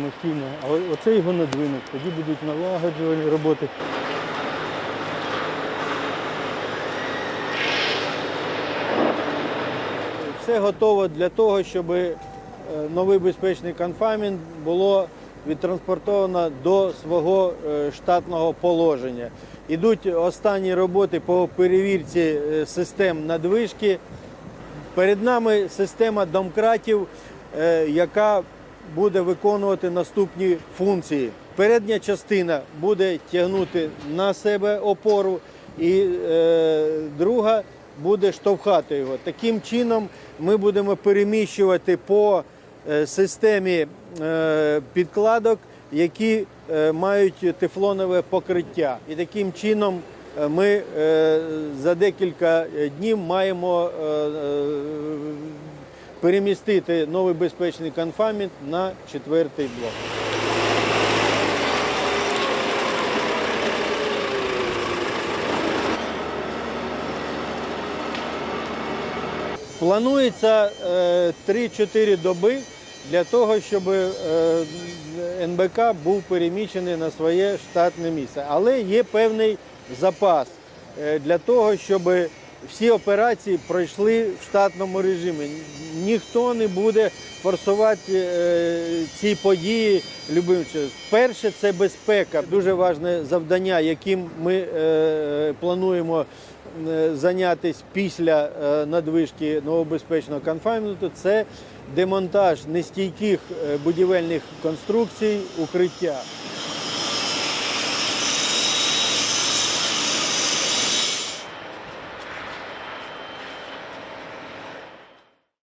самостійно, а оце його надвинуть. Тоді будуть налагоджувальні роботи. Все готово для того, щоб е, новий безпечний конфаймент було відтранспортовано до свого е, штатного положення. Ідуть останні роботи по перевірці е, систем надвижки. Перед нами система домкратів, яка буде виконувати наступні функції. Передня частина буде тягнути на себе опору, і е, друга буде штовхати його. Таким чином ми будемо переміщувати по е, системі е, підкладок, які е, мають тефлонове покриття. І таким чином е, ми е, за декілька днів маємо е, е, перемістити новий безпечний конфаймент на четвертий блок. Планується е, 3-4 доби для того, щоб е, НБК був переміщений на своє штатне місце. Але є певний запас е, для того, щоб всі операції пройшли в штатному режимі. Ніхто не буде форсувати е, ці події любим чином. Перше це безпека. Дуже важне завдання, яким ми е, плануємо е, зайнятися після надвижки новобезпечного конфайменту, це демонтаж нестійких будівельних конструкцій укриття.